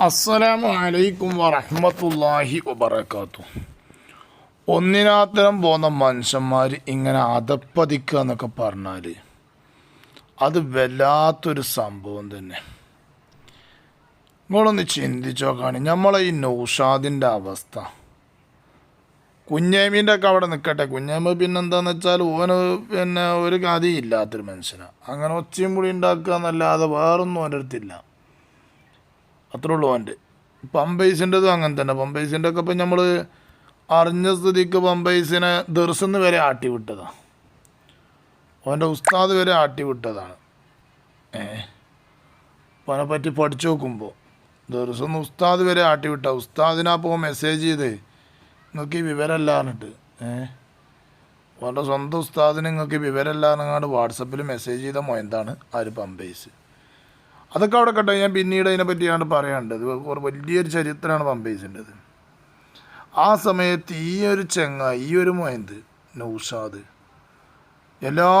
അസ്സലാമു അലൈക്കും വറഹ്മത്തുള്ളാഹി വബറകാത്തു ഒന്നിനാത്തരം പോകുന്ന മനുഷ്യന്മാർ ഇങ്ങനെ അതപ്പതിക്കുക എന്നൊക്കെ പറഞ്ഞാൽ അത് വല്ലാത്തൊരു സംഭവം തന്നെ. നിങ്ങളൊന്ന് ചിന്തിച്ചോക്കാണ് നമ്മളെ ഈ നൗഷാദിന്റെ അവസ്ഥ. കുഞ്ഞേമീന്റെ ഒക്കെ അവിടെ നിൽക്കട്ടെ കുഞ്ഞേമ പിന്നെന്താന്ന് വെച്ചാൽ ഓന് പിന്നെ ഒരു കഥയില്ലാത്തൊരു മനുഷ്യനാണ് അങ്ങനെ ഒച്ചയും കൂടി ഉണ്ടാക്കുക എന്നല്ലാതെ വേറൊന്നും ഓന്റെ അടുത്തില്ല അത്രേ ഉള്ളൂ അവന്റെ. പമ്പൈസിന്റെതും അങ്ങനെ തന്നെ. പമ്പൈസിന്റെ ഒക്കെ ഇപ്പം നമ്മൾ അറിഞ്ഞ സ്ഥിതിക്ക് പമ്പൈസിനെ ദർസെന്ന് വരെ ആട്ടി വിട്ടതാണ് അവന്റെ ഉസ്താദ് വരെ ആട്ടി വിട്ടതാണ്. ഏ? അവനെ പറ്റി പഠിച്ചു നോക്കുമ്പോൾ ദർസെന്ന് ഉസ്താദ് വരെ ആട്ടി വിട്ട ഉസ്താദിനപ്പോൾ മെസ്സേജ് ചെയ്ത് നിങ്ങൾക്ക് ഈ വിവരമല്ല പറഞ്ഞിട്ട് ഏ? അവന്റെ സ്വന്തം ഉസ്താദിന് നിങ്ങൾക്ക് വിവരമല്ല എന്നങ്ങാണ്ട് വാട്സപ്പിൽ മെസ്സേജ് ചെയ്ത മൊയന്താണ് ഒരു പമ്പൈസ്? അതൊക്കെ അവിടെ കട്ടെ ഞാൻ പിന്നീട് അതിനെ പറ്റിയാണ് ഒരു വലിയൊരു ചരിത്രമാണ് പമ്പേസിന്റെത്. ആ സമയത്ത് ഈ ഒരു ചെങ്ങ ഈ ഒരു മൊയന്ത് നൗഷാദ് എല്ലാ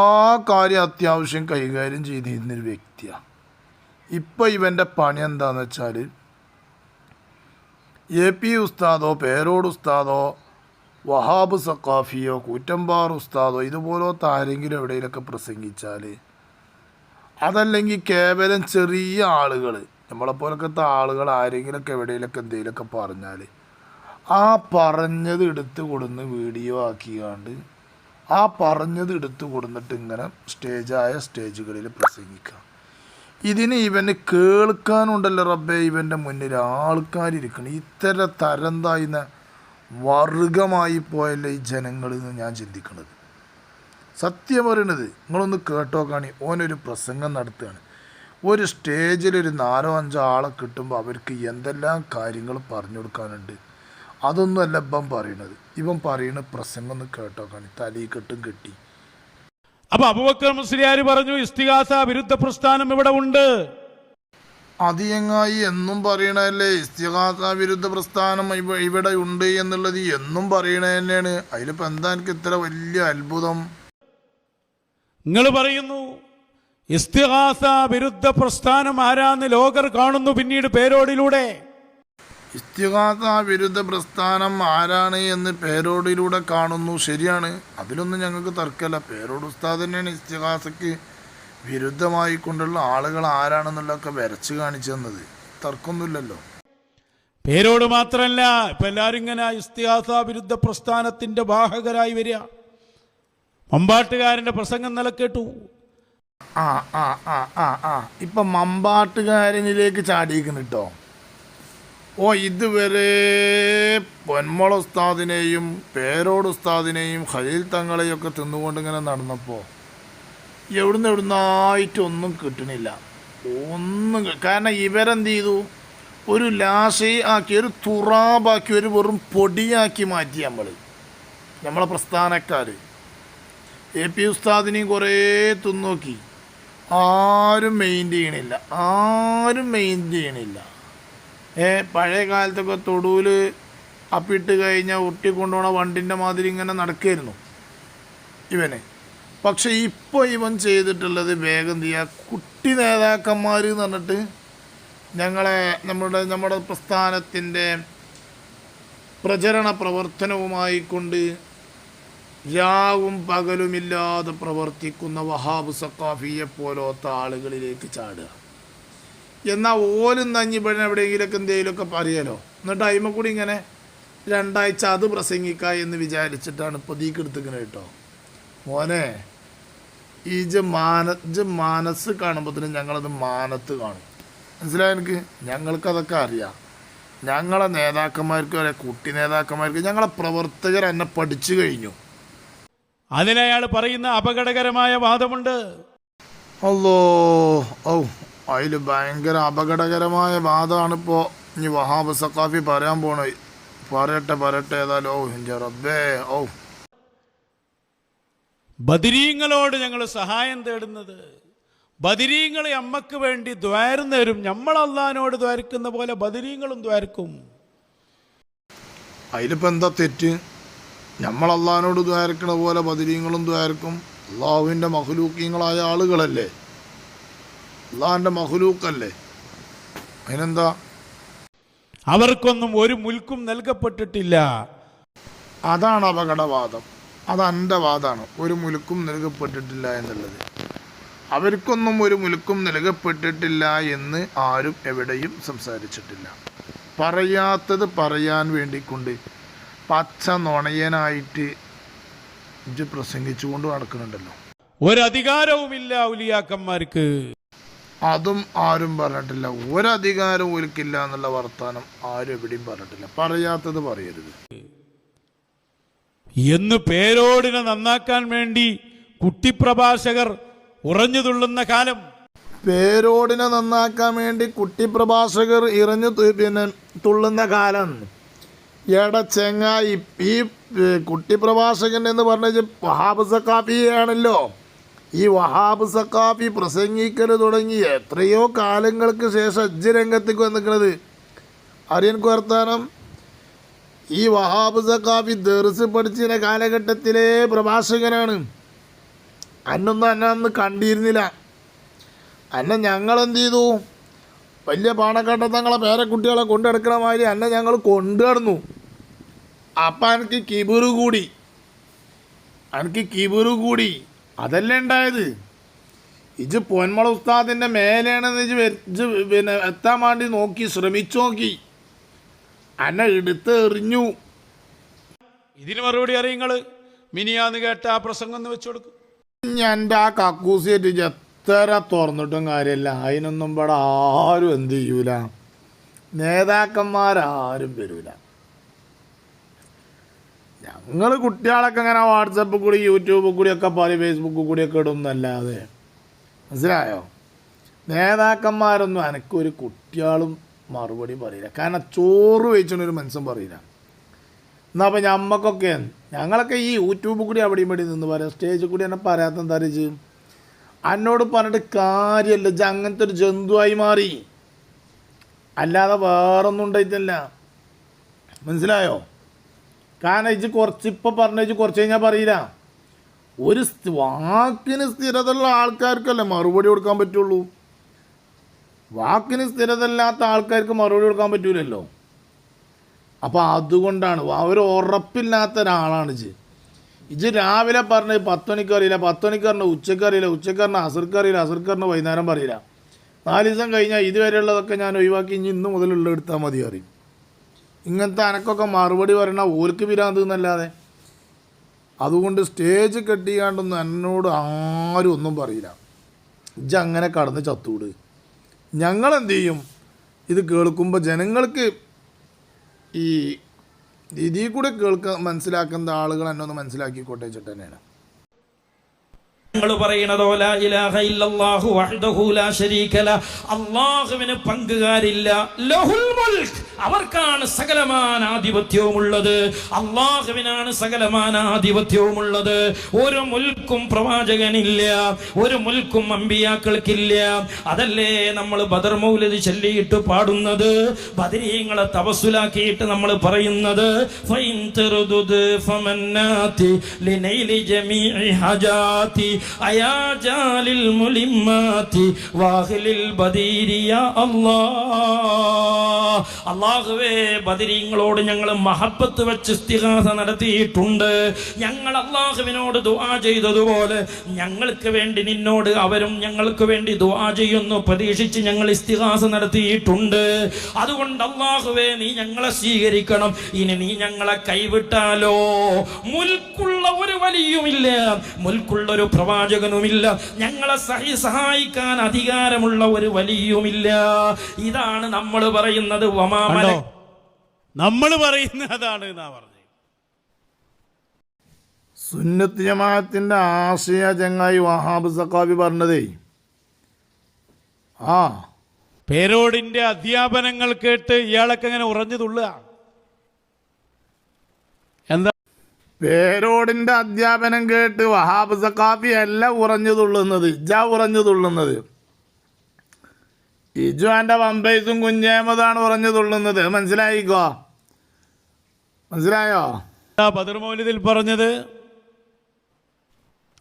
കാര്യം അത്യാവശ്യം കൈകാര്യം ചെയ്തിരുന്നൊരു വ്യക്തിയാണ് ഇപ്പം ഇവന്റെ പണി എന്താന്ന് വെച്ചാൽ എ പി ഉസ്താദോ പേരോട് ഉസ്താദോ വഹാബ് സക്കാഫിയോ കൂറ്റമ്പാർ ഉസ്താദോ ഇതുപോലത്തെ ആരെങ്കിലും എവിടെയെങ്കിലൊക്കെ പ്രസംഗിച്ചാൽ അതല്ലെങ്കിൽ കേവലം ചെറിയ ആളുകൾ നമ്മളെപ്പോലൊക്കത്തെ ആളുകൾ ആരെങ്കിലുമൊക്കെ എവിടെയെങ്കിലൊക്കെ എന്തെങ്കിലുമൊക്കെ പറഞ്ഞാൽ ആ പറഞ്ഞത് എടുത്തു കൊടുന്ന് വീഡിയോ ആക്കിയാണ്ട് ആ പറഞ്ഞത് എടുത്ത് കൊടുന്നിട്ട് ഇങ്ങനെ സ്റ്റേജായ സ്റ്റേജുകളിൽ പ്രസംഗിക്കുക. ഇതിന് ഇവന് കേൾക്കാനുണ്ടല്ലോ റബ്ബേ ഇവന്റെ മുന്നിൽ ആൾക്കാരിരിക്കണം. ഇത്തരം തരം താഴ്ന്ന വർഗമായി പോയല്ലേ ഈ ജനങ്ങളിൽ നിന്ന് ഞാൻ ചിന്തിക്കുന്നത് സത്യം പറയണത് നിങ്ങളൊന്ന് കേട്ടോ കാണി. ഓനൊരു പ്രസംഗം നടത്തുകയാണ്. ഒരു സ്റ്റേജിൽ ഒരു നാലോ അഞ്ചോ ആളെ കിട്ടുമ്പോൾ അവർക്ക് എന്തെല്ലാം കാര്യങ്ങൾ പറഞ്ഞു കൊടുക്കാനുണ്ട്? അതൊന്നും അല്ല ഇപ്പം പറയണത്. ഇവൻ പറയുന്ന പ്രസംഗം ഒന്ന് കേട്ടോ കാണി. തലയിൽ കെട്ടും കെട്ടി. അപ്പൊ അബുബക്കർ മുസ്ലിയാർ പറഞ്ഞു ഇസ്തിഹാസ വിരുദ്ധ പ്രസ്ഥാനം ഇവിടെ ഉണ്ട്. അതിയങ്ങായി എന്നും പറയണല്ലേ ഇസ്തിഹാസ വിരുദ്ധ പ്രസ്ഥാനം ഇവിടെ ഉണ്ട് എന്നുള്ളത് എന്നും പറയണ തന്നെയാണ് അതിലിപ്പോൾ എന്താ എനിക്ക് ഇത്ര വലിയ അത്ഭുതം? നിങ്ങൾ പറയുന്നു ഇസ്തിഹാസ വിരുദ്ധ പ്രസ്ഥാനം ആരാന്ന് ലോകർ കാണുന്നു പിന്നീട് പേരോടിലൂടെ. ഇസ്തിഹാസ വിരുദ്ധ പ്രസ്ഥാനം ആരാണ് എന്ന് പേരോടിലൂടെ കാണുന്നു ശരിയാണ്. അതിലൊന്നും ഞങ്ങൾക്ക് തർക്കമല്ല. പേരോട് ഉസ്താദ് തന്നെയാണ് ഇസ്തിഹാസയ്ക്ക് വിരുദ്ധമായി കൊണ്ടുള്ള ആളുകൾ ആരാണെന്നുള്ളതൊക്കെ വരച്ച് കാണിച്ചു തന്നത്. തർക്കമൊന്നുമില്ലല്ലോ. പേരോട് മാത്രമല്ല ഇപ്പം എല്ലാവരും ഇങ്ങനെ ഇസ്തിഹാസ വിരുദ്ധ പ്രസ്ഥാനത്തിന്റെ വാഹകരായി വരിക. മമ്പാട്ടുകാരന്റെ പ്രസംഗം നിലക്കേട്ടു കേട്ടു. ആ ആ ആ ആ ആ. ഇപ്പൊ മമ്പാട്ടുകാരനിലേക്ക് ചാടിയിരിക്കുന്നു കേട്ടോ. ഓ ഇതുവരെ പൊന്മോള ഉസ്താദിനെയും പേരോട് ഉസ്താദിനെയും ഖലീൽ തങ്ങളെയും ഒക്കെ തിന്നുകൊണ്ട് ഇങ്ങനെ നടന്നപ്പോൾ എവിടുന്ന് എവിടുന്നായിട്ടൊന്നും കിട്ടണില്ല. ഒന്നും കാരണം ഇവരെന്ത് ചെയ്തു? ഒരു ലാശയി ആക്കി ഒരു തുറാബാക്കി ഒരു വെറും പൊടിയാക്കി മാറ്റി നമ്മൾ നമ്മളെ പ്രസ്ഥാനക്കാർ എ പി ഉസ്താദിനെയും കുറേ തിന്നോക്കി. ആരും മെയിൻ ചെയ്യണില്ല. ആരും മെയിൻ ചെയ്യണില്ല. ഏ പഴയ കാലത്തൊക്കെ തൊടുവിൽ അപ്പിട്ട് കഴിഞ്ഞാൽ ഉരുട്ടി കൊണ്ടുപോണ വണ്ടിന്റെ മാതിരി ഇങ്ങനെ നടക്കുമായിരുന്നു ഇവന്. പക്ഷെ ഇപ്പോൾ ഇവൻ ചെയ്തിട്ടുള്ളത് വേഗം ചെയ്യുക കുട്ടി നേതാക്കന്മാർ എന്ന് പറഞ്ഞിട്ട് ഞങ്ങളെ നമ്മുടെ നമ്മുടെ പ്രസ്ഥാനത്തിന്റെ പ്രചരണ പ്രവർത്തനവുമായി കൊണ്ട് രാവും പകലുമില്ലാതെ പ്രവർത്തിക്കുന്ന വഹാബ് സക്കാഫിയെ പോലത്തെ ആളുകളിലേക്ക് ചാടുക. എന്നാൽ ഓലും നഞ്ഞി ഇവിടെ എവിടെയെങ്കിലുമൊക്കെ എന്തെങ്കിലുമൊക്കെ പറയലോ? എന്നിട്ട് അയിമ കൂടി ഇങ്ങനെ രണ്ടാഴ്ച അത് പ്രസംഗിക്കുക എന്ന് വിചാരിച്ചിട്ടാണ് ഇപ്പോൾ തീക്ക് എടുത്തിക്കുന്നത് കേട്ടോ. മോനെ ഈ ജ മാന ജ മാനസ് കാണുമ്പോഴത്തേനും ഞങ്ങളത് മാനത്ത് കാണും. മനസ്സിലായ എനിക്ക്? ഞങ്ങൾക്കതൊക്കെ അറിയാം. ഞങ്ങളെ നേതാക്കന്മാർക്ക് കുട്ടി നേതാക്കന്മാർക്ക് ഞങ്ങളെ പ്രവർത്തകർ എന്നെ പഠിച്ചു കഴിഞ്ഞു. അതിനയാൾ പറയുന്ന അപകടകരമായ വാദമുണ്ട്. അല്ലോ ഔ അതിൽ ഭയങ്കര അപകടകരമായ വാദമാണ് ഇപ്പോ ഇനി വഹാബ് സക്കാഫി പറയാൻ പോണേ. പറയട്ടെ പറയട്ടെ ഏതായാലും ഓ എന്റെ റബ്ബേ ഔ. ബദിരീങ്ങളോട് ഞങ്ങൾ സഹായം തേടുന്നത്. ബദിരീങ്ങളെ അമ്മയ്ക്ക് വേണ്ടി ദ്വാരം നേരും നമ്മൾ അള്ളഹാനോട് ദ്വാരിക്കുന്ന പോലെ ബദിരീങ്ങളും ദ്വാരക്കും. അതിലിപ്പോൾ എന്താ തെറ്റ്? നമ്മൾ അള്ളഹാനോട് ദ്വാരക്കണ പോലെ ബദിരീങ്ങളും ദ്വാരക്കും അള്ളാഹുവിന്റെ മഹലൂക്കീങ്ങളായ ആളുകളല്ലേ? അള്ളാഹിന്റെ മഹലൂക്കല്ലേ? അതിനെന്താ? അവർക്കൊന്നും ഒരു മുൽക്കും നൽകപ്പെട്ടിട്ടില്ല. അതാണ് അപകടവാദം. അത് എന്റെ വാദമാണ് ഒരു മുൽക്കും നൽകപ്പെട്ടിട്ടില്ല എന്നുള്ളത്. അവർക്കൊന്നും ഒരു മുൽക്കും നൽകപ്പെട്ടിട്ടില്ല എന്ന് ആരും എവിടെയും സംസാരിച്ചിട്ടില്ല. പറയാത്തത് പറയാൻ വേണ്ടിക്കൊണ്ട് പച്ച നുണയനായിട്ട് ഇജ്ജ് പ്രസംഗിച്ചുകൊണ്ട് നടക്കുന്നുണ്ടല്ലോ. ഒരധികാരവുമില്ല ഉലിയാക്കന്മാർക്ക് അതും ആരും പറഞ്ഞിട്ടില്ല. ഒരധികാരവും ഒലിക്കില്ല എന്നുള്ള വർത്താനം ആരും എവിടെയും പറഞ്ഞിട്ടില്ല. പറയാത്തത് പറയരുത്. എന്ന് പേരോടിനെ നന്നാക്കാൻ വേണ്ടി കുട്ടിപ്രഭാഷകർ ഉറഞ്ഞു തുള്ളുന്ന കാലം. പേരോടിനെ നന്നാക്കാൻ വേണ്ടി കുട്ടിപ്രഭാഷകർ ഇറഞ്ഞു പിന്നെ തുള്ളുന്ന കാലം. എട ചെങ്ങായി ഈ കുട്ടി പ്രഭാഷകൻ എന്ന് പറഞ്ഞ വഹാബ് സക്കാഫിയാണല്ലോ ഈ വഹാബ് സക്കാഫി പ്രസംഗിക്കൽ തുടങ്ങി എത്രയോ കാലങ്ങൾക്ക് ശേഷം അജ്ജ് രംഗത്തേക്ക് വന്നിരിക്കുന്നത് അറിയൻ വർത്താനം ഈ വഹാബ് സക്കാഫി ദർസ് പഠിച്ചിന കാലഘട്ടത്തിലെ പ്രഭാഷകനാണ്. അന്നൊന്നും അന്നെ അന്ന് കണ്ടിരുന്നില്ല. അന്നെ ഞങ്ങൾ എന്ത് ചെയ്തു? വലിയ പാണക്കാട്ടത്തങ്ങളെ പേരക്കുട്ടികളെ കൊണ്ടെടുക്കണ മാതിരി അന്നെ ഞങ്ങൾ കൊണ്ടുനടന്നു. അപ്പം എനിക്ക് കിബിറ് കൂടി. എനിക്ക് കിബിറ് കൂടി. അതല്ലേ ഉണ്ടായത്? ഇജ് പൊന്മള ഉസ്താദിന്റെ മേലെയാണെന്ന് ഇജ് ഇജ് പിന്നെ എത്താൻ വേണ്ടി നോക്കി ശ്രമിച്ചു നോക്കി. അന്നെ എടുത്ത് എറിഞ്ഞു. ഇതിന് മറുപടി അറിയങ്ങൾ മിനിയാന്ന് കേട്ട ആ പ്രസംഗം ഒന്ന് വെച്ചു കൊടുക്കും. എന്റെ ആ ഇജ്ജ് എത്ര തുറന്നിട്ടും കാര്യമില്ല അതിനൊന്നും ഇവിടെ ആരും എന്ത് ചെയ്യൂല. നേതാക്കന്മാരാരും വരൂല. ഞങ്ങൾ കുട്ടികളൊക്കെ ഇങ്ങനെ വാട്സപ്പിൽ കൂടി യൂട്യൂബിൽ കൂടിയൊക്കെ പറയും ഫേസ്ബുക്കിൽ കൂടിയൊക്കെ ഇടുന്നല്ലാതെ. മനസ്സിലായോ? നേതാക്കന്മാരൊന്നും എനക്കൊരു കുട്ടികളും മറുപടി പറയില്ല. കാരണം ചോറ് വെച്ചൊരു മനസ്സും പറയില്ല. എന്നാൽ അപ്പം ഞമ്മക്കൊക്കെ ഞങ്ങളൊക്കെ ഈ യൂട്യൂബിൽ കൂടി അവിടെയും ഇവിടെ നിന്ന് പറയാം. സ്റ്റേജിൽ കൂടി എന്നെ പറയാത്ത എന്താ വെച്ച് എന്നോട് പറഞ്ഞിട്ട് കാര്യമല്ല ഇത് അങ്ങനത്തെ ഒരു ജന്തുവായി മാറി. അല്ലാതെ വേറൊന്നും ഉണ്ടായിട്ടില്ല. മനസ്സിലായോ? കാരണം ഇത് കുറച്ച് ഇപ്പം പറഞ്ഞ കുറച്ച് കഴിഞ്ഞാൽ പറയില്ല. ഒരു വാക്കിന് സ്ഥിരതയുള്ള ആൾക്കാർക്കല്ലേ മറുപടി കൊടുക്കാൻ പറ്റുള്ളൂ? വാക്കിന് സ്ഥിരതല്ലാത്ത ആൾക്കാർക്ക് മറുപടി കൊടുക്കാൻ പറ്റൂലല്ലോ. അപ്പോൾ അതുകൊണ്ടാണ് അവർ ഉറപ്പില്ലാത്ത ഒരാളാണ് ഇത് ഇജ് രാവിലെ പറഞ്ഞ് പത്ത് മണിക്ക് അറിയില്ല പത്ത് മണിക്ക് പറഞ്ഞ ഉച്ചയ്ക്ക് അറിയില്ല ഉച്ചയ്ക്ക് പറഞ്ഞ അസർക്ക് അറിയില്ല അസർക്ക് പറഞ്ഞ വൈകുന്നേരം പറയില്ല. നാല് ദിവസം കഴിഞ്ഞാൽ ഇതുവരെയുള്ളതൊക്കെ ഞാൻ ഒഴിവാക്കി ഇനി ഇന്ന് മുതലുള്ള എടുത്താൽ മതി അറിയും ഇങ്ങനത്തെ അനക്കൊക്കെ മറുപടി പറയണ ഓർക്ക് വിരാന്ത് എന്നല്ലാതെ. അതുകൊണ്ട് സ്റ്റേജ് കെട്ടിയാണ്ടൊന്നും എന്നോട് ആരും ഒന്നും പറയില്ല. ഇജ്ജ് അങ്ങനെ കടന്ന് ചത്തൂട്. ഞങ്ങളെന്ത് ചെയ്യും ഇത് കേൾക്കുമ്പോൾ ജനങ്ങൾക്ക് ഈ ഇതിൽ കൂടെ കേൾക്കാൻ മനസ്സിലാക്കുന്ന ആളുകൾ എന്നെ ഒന്ന് മനസ്സിലാക്കിക്കോട്ടെ വെച്ചിട്ട് തന്നെയാണ്. ഞങ്ങൾ പറയണതോ അല്ലാഹുവിന് പങ്കുകാരില്ല. അവർക്കാണ് സകലമാന ആധിപത്യവുമുള്ളത് അള്ളാഹുവിനാണ് സകലമാന ആധിപത്യവുമുള്ളത് ഒരു മുൽക്കും പ്രവാചകനില്ല. ഒരു മുൽക്കും അമ്പിയാക്കൾക്കില്ല. അതല്ലേ നമ്മൾ ബദർ മൗലത് ചൊല്ലിയിട്ട് പാടുന്നത്? ബദരീങ്ങളെ തപസ്സുലാക്കിയിട്ട് നമ്മൾ പറയുന്നത് ഫൈൻ അല്ലാഹ് അള്ളാഹുവേ ബദരീങ്ങളോട് ഞങ്ങൾ മഹബത്ത് വെച്ച് ഇസ്തിഹാസ നടത്തിയിട്ടുണ്ട്. ഞങ്ങൾ അള്ളാഹുവിനോട് ദുആ ചെയ്തതുപോലെ ഞങ്ങൾക്ക് വേണ്ടി നിന്നോട് അവരും ഞങ്ങൾക്ക് വേണ്ടി ദുആ ചെയ്യുന്നു പ്രതീക്ഷിച്ച് ഞങ്ങൾ ഇസ്തിഹാസ നടത്തിയിട്ടുണ്ട്. അതുകൊണ്ട് അള്ളാഹുവേ നീ ഞങ്ങളെ സ്വീകരിക്കണം. ഇനി നീ ഞങ്ങളെ കൈവിട്ടാലോ? മുൽക്കുള്ള ഒരു വലിയുമില്ല. മുൽക്കുള്ള ഒരു പ്രവാചകനുമില്ല. ഞങ്ങളെ സഹി സഹായിക്കാൻ അധികാരമുള്ള ഒരു വലിയുമില്ല. ഇതാണ് നമ്മൾ പറയുന്നത് വമാമല നമ്മൾ പറയുന്ന അതാണ് എന്നാ പറഞ്ഞത് സുന്നത്ത് ജമാഅത്തിന്റെ ആശയ ചങ്ങായി വഹാബ് സഖാബി പറഞ്ഞതേ. ആ. പേരോടിന്റെ അധ്യാപനങ്ങൾ കേട്ട് ഇയാളൊക്കെ ഇങ്ങനെ ഉറഞ്ഞു തുള്ളുക എന്താ പേരോടിന്റെ അധ്യാപനം കേട്ട് വഹാബ് സക്കാഫി അല്ല ഉറഞ്ഞു തുള്ളുന്നത് ഇജ ഉറഞ്ഞു തുള്ളുന്നത്. ഇജു എന്റെ വമ്പൈസും കുഞ്ഞേമതാണ് ഉറഞ്ഞു തുള്ളുന്നത്. മനസ്സിലായിക്കോ? മനസ്സിലായോ? ബദർമൗലിതിൽ പറഞ്ഞത്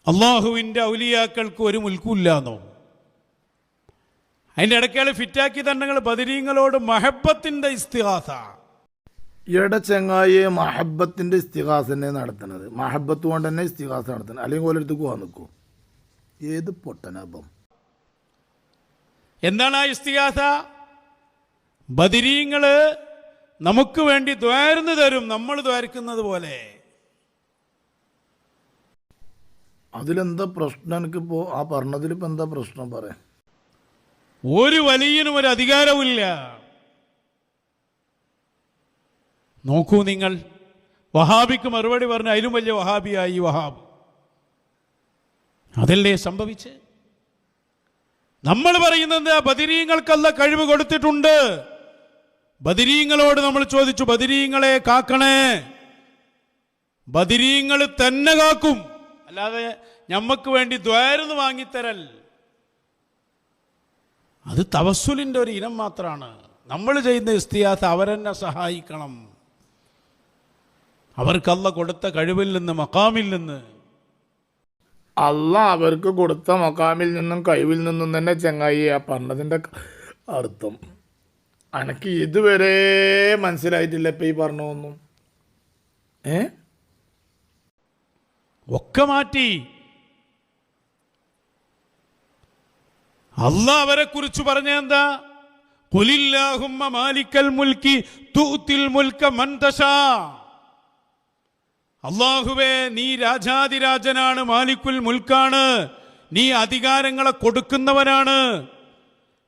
അള്ളാഹുവിന്റെ ഔലിയാക്കൾക്ക് ഒരു മുൽക്കുമില്ലാന്നോ? അതിന്റെ ഇടയ്ക്കാൾ ഫിറ്റാക്കി തന്നെങ്ങൾ ബദരീങ്ങളോട് മഹബത്തിന്റെ ഇസ്തിഹാസ. ഇട ചെങ്ങായിയെ മഹബത്തിന്റെ ഇസ്തിഹാസനെ നടത്തുന്നത്. മഹബത്ത് കൊണ്ട് തന്നെ ഇസ്തിഹാസ നടത്തണം അല്ലെങ്കിൽ ഓരോരുത്തർക്ക് പോകാൻ നിൽക്കും. ഏത് പൊട്ടനപ്പം എന്താണ് ആ ഇസ്തിഹാസ? ബദിരീങ്ങൾ നമുക്ക് വേണ്ടി ദ്വാരുന്നു തരും. നമ്മൾ ദ്വാരിക്കുന്നത് പോലെ. അതിലെന്താ പ്രശ്നം? എനിക്കിപ്പോ ആ പറഞ്ഞതിലിപ്പോ എന്താ പ്രശ്നം പറയാ ഒരു വലിയനും ഒരു അധികാരവുമില്ല. നോക്കൂ നിങ്ങൾ. വഹാബിക്ക് മറുപടി പറഞ്ഞ അതിലും വലിയ വഹാബിയായി വഹാബ്. അതല്ലേ സംഭവിച്ച്? നമ്മൾ പറയുന്നത് ബദിരീങ്ങൾക്കല്ല കഴിവ് കൊടുത്തിട്ടുണ്ട്. ബദിരീങ്ങളോട് നമ്മൾ ചോദിച്ചു ബദിരീങ്ങളെ കാക്കണേ. ബദിരീങ്ങൾ തന്നെ കാക്കും. അല്ലാതെ ഞമ്മക്ക് വേണ്ടി ദ്വാരുന്ന് വാങ്ങിത്തരൽ. അത് തവസുലിന്റെ ഒരു ഇനം മാത്രമാണ് നമ്മൾ ചെയ്യുന്ന ഇസ്തിയാത്ത അവരെന്നെ സഹായിക്കണം. അവർക്കല്ല കൊടുത്ത കഴിവിൽ നിന്ന് മക്കാമിൽ നിന്ന്. അല്ല അവർക്ക് കൊടുത്ത മക്കാമിൽ നിന്നും കഴിവിൽ നിന്നും തന്നെ ചെങ്ങായി ആ പറഞ്ഞതിന്റെ അർത്ഥം. അനക്ക് ഇതുവരെ മനസ്സിലായിട്ടില്ല ഇപ്പം ഈ പറഞ്ഞൊന്നും ഏ? ഒക്കെ മാറ്റി. അല്ല അവരെ കുറിച്ച് പറഞ്ഞ എന്താ? കുലില്ലാഹുമ്മ മാലിക്കൽ മുൽക്കി തൂത്തിൽ മുൽക്ക മന്തശാ അള്ളാഹുവേ നീ രാജാതിരാജനാണ് മാലിക്കുൽ മുൽക്കാണ്. നീ അധികാരങ്ങളെ കൊടുക്കുന്നവനാണ്.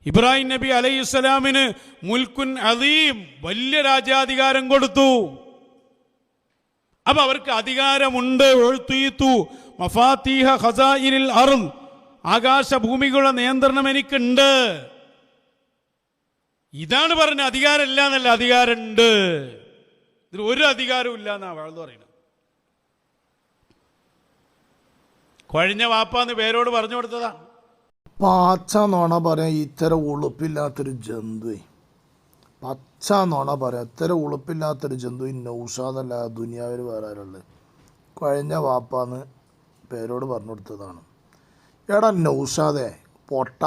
ഇബ്രാഹിം നബി അലൈഹി സ്വലാമിന് മുൽക്കുൻ അലീം വലിയ രാജാധികാരം കൊടുത്തു. അപ്പൊ അവർക്ക് അധികാരമുണ്ട് എഴുത്തുയത്തു മഫാത്തീഹ ഖസായിനിൽ അറും. ആകാശഭൂമികളുടെ നിയന്ത്രണം എനിക്കുണ്ട്. ഇതാണ് പറഞ്ഞ അധികാരമില്ല എന്നല്ല അധികാരമുണ്ട്. ഇതിൽ ഒരു അധികാരവും ഇല്ല എന്നാണ് വാഴ്ന്നു പറയുന്നത്. കൊഴിഞ്ഞ വാപ്പാന്ന് പേരോട് പറഞ്ഞു കൊടുത്തതാ. പച്ച നോണ പറയാ ഇത്തരം ഉളുപ്പില്ലാത്തൊരു ജന്തു. പച്ച നോണ പറയാം ഇത്തരം ഉളുപ്പില്ലാത്തൊരു ജന്തു നൗഷാദല്ല ദുനിയാവിൽ വേറെ ആരുള്ളത്. കഴിഞ്ഞ വാപ്പാന്ന് പേരോട് പറഞ്ഞു കൊടുത്തതാണ്. എടാ നൗഷാദേ പൊട്ട.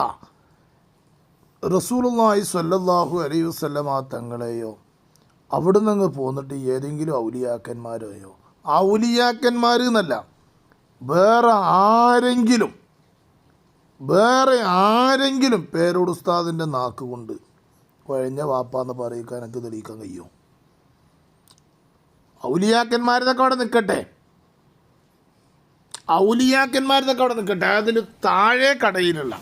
റസൂലുള്ളാഹി സ്വല്ലല്ലാഹു അലൈഹി വസല്ലമ തങ്ങളെയോ അവിടെ നിന്ന് പോന്നിട്ട് ഏതെങ്കിലും ഔലിയാക്കന്മാരെയോ? ഔലിയാക്കന്മാർ എന്നല്ല വേറെ ആരെങ്കിലും വേറെ ആരെങ്കിലും പേരോട് ഉസ്താദിന്റെ നാക്ക് കൊണ്ട് കഴിഞ്ഞ വാപ്പാന്ന് പറയിക്കാൻ എനിക്ക് തെളിയിക്കാൻ കഴിയും? ഔലിയാക്കന്മാരതൊക്കെ അവിടെ നിൽക്കട്ടെ. ഔലിയാക്കന്മാരതൊക്കെ അവിടെ നിൽക്കട്ടെ. അതിന് താഴെ കടയിലുള്ള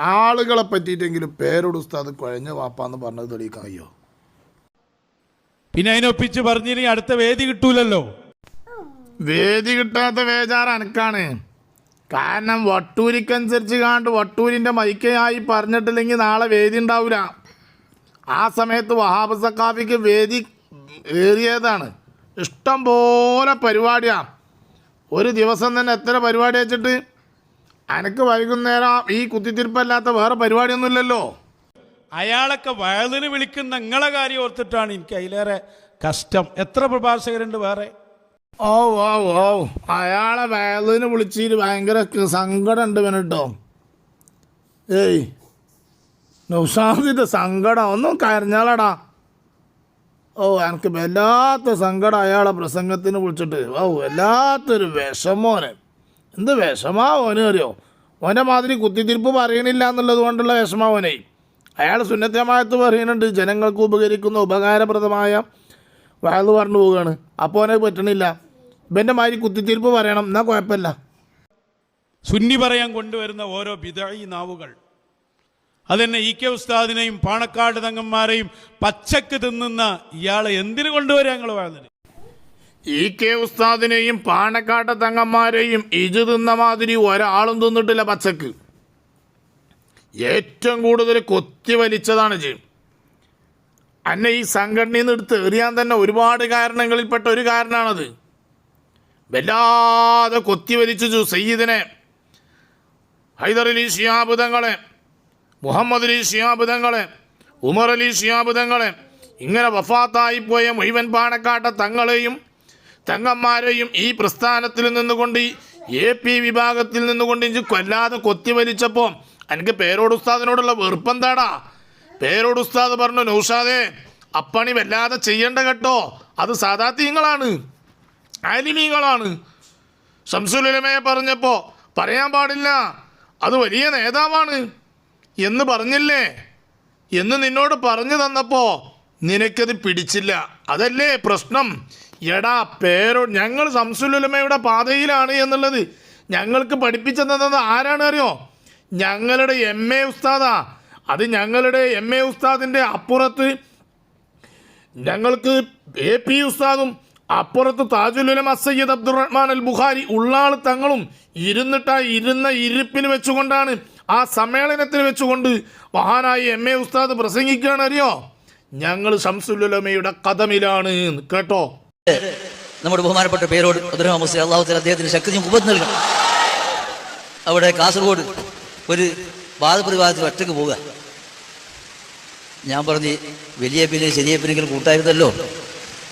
ആളുകളെ പറ്റിയിട്ടെങ്കിലും പേരോട് ഉസ്താദ് കുഴഞ്ഞ വാപ്പാന്ന് പറഞ്ഞത് തെളിയിക്കാൻ കഴിയുമോ പിന്നെ അതിനൊപ്പിച്ച് പറഞ്ഞിരുന്നെങ്കിൽ അടുത്ത വേദി കിട്ടൂലല്ലോ. വേദി കിട്ടാത്ത വേജാറ് അനക്കാണ്. കാരണം വട്ടൂരിക്കനുസരിച്ച് കാണ്ട് വട്ടൂരിന്റെ മൈക്കയായി പറഞ്ഞിട്ടില്ലെങ്കിൽ നാളെ വേദി ഉണ്ടാവില്ല ആ സമയത്ത് വഹാബ് സക്കാഫിക്ക് വേദി ഏറിയതാണ്. ഇഷ്ടം പോലെ പരിപാടിയാണ് ഒരു ദിവസം തന്നെ എത്ര പരിപാടി വെച്ചിട്ട് അനക്ക് വൈകുന്നേരം ഈ കുത്തിത്തിരിപ്പല്ലാത്ത വേറെ പരിപാടിയൊന്നുമില്ലല്ലോ അയാളൊക്കെ വയലിന് വിളിക്കുന്ന നിങ്ങളെ കാര്യം ഓർത്തിട്ടാണ് എനിക്ക് അതിലേറെ കഷ്ടം. എത്ര പ്രഭാഷകരുണ്ട് വേറെ? ഓ ഓ ഓ. അയാളെ വയലിന് വിളിച്ചിട്ട് ഭയങ്കര സങ്കടം സങ്കടമുണ്ട് വേണട്ടോ ഏയ്. നൗഷാദിന്റെ സങ്കടം ഒന്നും കരഞ്ഞാലടാ. ഓ എനിക്ക് വല്ലാത്ത സങ്കടം അയാളെ പ്രസംഗത്തിന് വിളിച്ചിട്ട്. ഓ വല്ലാത്തൊരു വിഷമോനെ എന്ത് വിഷമാ ഓനെ അറിയോ? ഓന്റെ മാതിരി കുത്തിത്തിരിപ്പ് പറയണില്ല എന്നുള്ളത് കൊണ്ടുള്ള വിഷമാ ഓനെ. അയാൾ സുന്നത്തമായത്ത് പറയുന്നുണ്ട് ജനങ്ങൾക്ക് ഉപകരിക്കുന്ന ഉപകാരപ്രദമായ വയൽ പറഞ്ഞു പോവുകയാണ്. അപ്പോൾ അവനെ പറ്റണില്ല. ഇവന്റെ മാതിരി കുത്തിത്തീർപ്പ് പറയണം. എന്നാൽ കുഴപ്പമില്ല. സുന്നി പറയാൻ കൊണ്ടുവരുന്ന ഓരോ ബിദഈ നാവുകൾ. അതെന്നെ ഇ കെ ഉസ്താദിനെയും പാണക്കാട് തങ്ങന്മാരെയും പച്ചക്ക് തിന്നുന്ന ഇയാളെ എന്തിനു കൊണ്ടുവരാ ഞങ്ങൾ വയലിന് ഇ കെ ഉസ്താദിനെയും പാണക്കാട്ട തങ്ങന്മാരെയും ഇജ് തിന്ന മാതിരി ഒരാളും തിന്നിട്ടില്ല പച്ചക്ക്. ഏറ്റവും കൂടുതൽ കൊത്തി വലിച്ചതാണ് ജയം അന്നെ ഈ സംഘടനയിൽ നിന്ന് എടുത്ത് എറിയാൻ തന്നെ ഒരുപാട് കാരണങ്ങളിൽപ്പെട്ട ഒരു കാരണമാണത് വല്ലാതെ കൊത്തിവലിച്ചു സയ്യിദിനെ ഹൈദർ അലി ഷിയാബ് തങ്ങളെ മുഹമ്മദ് അലി ഷിയാബുധങ്ങളെ ഉമർ അലി ഷിയാബുധങ്ങളെ ഇങ്ങനെ വഫാത്തായി പോയ മുഴുവൻ പാണക്കാട്ട തങ്ങളെയും തങ്ങന്മാരെയും ഈ പ്രസ്ഥാനത്തിൽ നിന്നുകൊണ്ട് എ പി വിഭാഗത്തിൽ നിന്നുകൊണ്ട് ഇഞ്ച് കൊല്ലാതെ കൊത്തിവലിച്ചപ്പോൾ എനിക്ക് പേരോട് ഉസ്താദിനോടുള്ള വെറുപ്പെന്താടാ? പേരോട് ഉസ്താദ് പറഞ്ഞു നൗഷാദേ അപ്പണി വല്ലാതെ ചെയ്യേണ്ട കേട്ടോ. അത് സാധാത്യങ്ങളാണ് ആലിമീങ്ങളാണ് ശംസുലമയെ പറഞ്ഞപ്പോൾ പറയാൻ പാടില്ല. അത് വലിയ നേതാവാണ്. എന്ന് പറഞ്ഞില്ലേ? എന്ന് നിന്നോട് പറഞ്ഞു തന്നപ്പോൾ നിനക്കത് പിടിച്ചില്ല. അതല്ലേ പ്രശ്നം? എടാ പേരോ ഞങ്ങൾ സംസുലുലമയുടെ പാതയിലാണ് എന്നുള്ളത് ഞങ്ങൾക്ക് പഠിപ്പിച്ചു തന്നത് ആരാണ് അറിയോ? ഞങ്ങളുടെ എം എ ഉസ്താദാ. അത് ഞങ്ങളുടെ എം എ ഉസ്താദിന്റെ അപ്പുറത്ത് ഞങ്ങൾക്ക് എ പി ഉസ്താദും അപ്പുറത്ത് താജുലുലം അസയ്യദ് അബ്ദുറഹ്മാൻ അൽ ബുഖാരി ഉള്ളാൾ തങ്ങളും ഇരുന്നിട്ട് ഇരുന്ന ഇരിപ്പിൽ വെച്ചുകൊണ്ടാണ് ആ സമ്മേളനത്തിൽ വെച്ചുകൊണ്ട് മഹാനായ എം എ ഉസ്താദ് പ്രസംഗിക്കുകയാണ്. അറിയോ? ഞങ്ങൾ ഷംസുലുലമയുടെ കഥമിലാണ് കേട്ടോ? നമ്മുടെ ബഹുമാനപ്പെട്ട പേരോട് അദ്ദേഹത്തിന് ശക്തിയും ഉപത്ത് നൽകണം. അവിടെ കാസർഗോഡ് ഒരു വാദപ്രതിവാദത്തിൽ ഒറ്റയ്ക്ക് പോവുക. ഞാൻ പറഞ്ഞ് ചെറിയ പിന്നെങ്കിലും കൂട്ടായിരുന്നല്ലോ.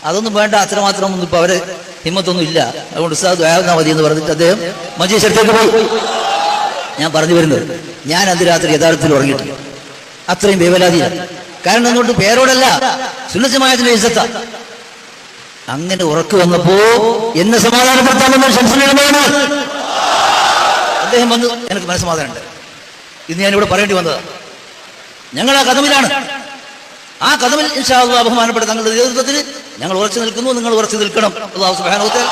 അതൊന്നും വേണ്ട അത്രമാത്രം ഒന്നും ഇപ്പൊ അവരെ ഹിമ്മത്തൊന്നും ഇല്ല. അതുകൊണ്ട് ഉസ്താദ് ദയാവുന്ന മതി എന്ന് പറഞ്ഞിട്ട് അദ്ദേഹം മഞ്ചേശ്വരത്തേക്ക് പോയി. ഞാൻ പറഞ്ഞു വരുന്നത് ഞാൻ അന്ന് രാത്രി യഥാർത്ഥത്തിൽ ഉറങ്ങിയിട്ടില്ല. അത്രയും വേവലാതിയാണ് കാരണം അതുകൊണ്ട് പേരോടല്ല സുന്നസമായത്തിന്റെ ഇസത്ത അങ്ങനെ ഉറക്കു വന്നപ്പോ എന്നെ സമാധാനപ്പെടുത്താമെന്ന് ശംസുലമാണ് അദ്ദേഹം വന്ന് എനിക്ക് മനസ്സമാധാനമുണ്ട്. ഇന്ന് ഞാനിവിടെ പറയേണ്ടി വന്നതാണ് ഞങ്ങൾ ആ കഥമിലാണ്. ആ കഥമിൽ ഇൻഷാ അല്ലാഹ് ബഹുമാനപ്പെട്ട തങ്ങളുടെ നേതൃത്വത്തിൽ ഞങ്ങൾ ഉറച്ചു നിൽക്കുന്നു നിങ്ങൾ ഉറച്ചു നിൽക്കണം. അള്ളാഹു തആല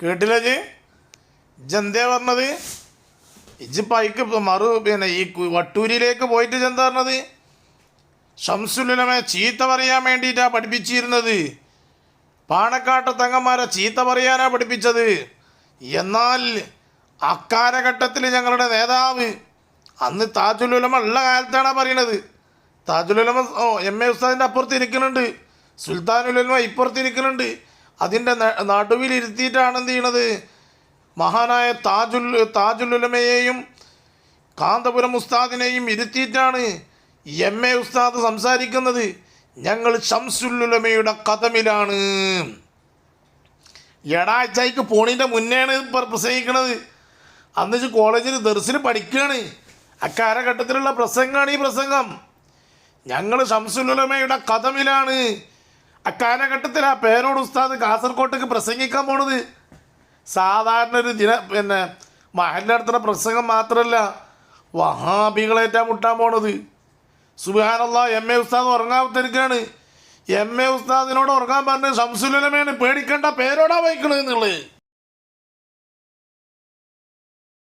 കേട്ടില്ല ജി? ജന്തേ പറഞ്ഞത്? ഇജ് പൈക്ക് മറു പിന്നെ ഈ വട്ടൂരിയിലേക്ക് പോയിട്ട് ജന്ത പറഞ്ഞത്? ശംസുലിനെ ചീത്ത പറയാൻ വേണ്ടിയിട്ടാ പഠിപ്പിച്ചിരുന്നത്. പാണക്കാട്ട് തങ്ങന്മാരെ ചീത്ത പറയാനാ പഠിപ്പിച്ചത്. എന്നാൽ അക്കാലഘട്ടത്തിൽ ഞങ്ങളുടെ നേതാവ് അന്ന് താജുലുലമ ഉള്ള കാലത്താണ് പറയണത്. താജുലുലമ ഓ എം എ ഉസ്താദിന്റെ അപ്പുറത്ത് ഇരിക്കുന്നുണ്ട്. സുൽത്താനുലമ ഇപ്പുറത്ത് ഇരിക്കുന്നുണ്ട്. അതിന്റെ നടുവിൽ ഇരുത്തിയിട്ടാണ് എന്ത് ചെയ്യണത്? മഹാനായ താജുൽ താജുലുലമയെയും കാന്തപുരം ഉസ്താദിനെയും ഇരുത്തിയിട്ടാണ് എം എ ഉസ്താദ് സംസാരിക്കുന്നത്. ഞങ്ങൾ ഷംസുല്ലുലമയുടെ കഥമിലാണ്. എടാഴ്ചയ്ക്ക് പോണിന്റെ മുന്നെയാണ് പ്രസംഗിക്കുന്നത് അന്ന് കോളേജിൽ ദർസിൽ പഠിക്കുകയാണ് അക്കാലഘട്ടത്തിലുള്ള പ്രസംഗമാണ് ഈ പ്രസംഗം. ഞങ്ങൾ ഷംസുലുലമയുടെ കഥമിലാണ്. അക്കാലഘട്ടത്തിൽ ആ പേരോട് ഉസ്താദ് കാസർകോട്ടേക്ക് പ്രസംഗിക്കാൻ പോണത്. സാധാരണ ഒരു ദിന പിന്നെ മഹലിന്റെ അടുത്തുള്ള പ്രസംഗം മാത്രമല്ല വഹാബികളേറ്റാ മുട്ടാൻ പോണത്. സുബാനുള്ള എം എ ഉസ്താദ് ഉറങ്ങാത്തിരിക്കുകയാണ് എം എ ഉസ്താദിനോട് ഉറങ്ങാൻ പറഞ്ഞ് ഷംസുലുലമയാണ് പേടിക്കേണ്ട പേരോടാ വഹിക്കണത് എന്നുള്ളത്.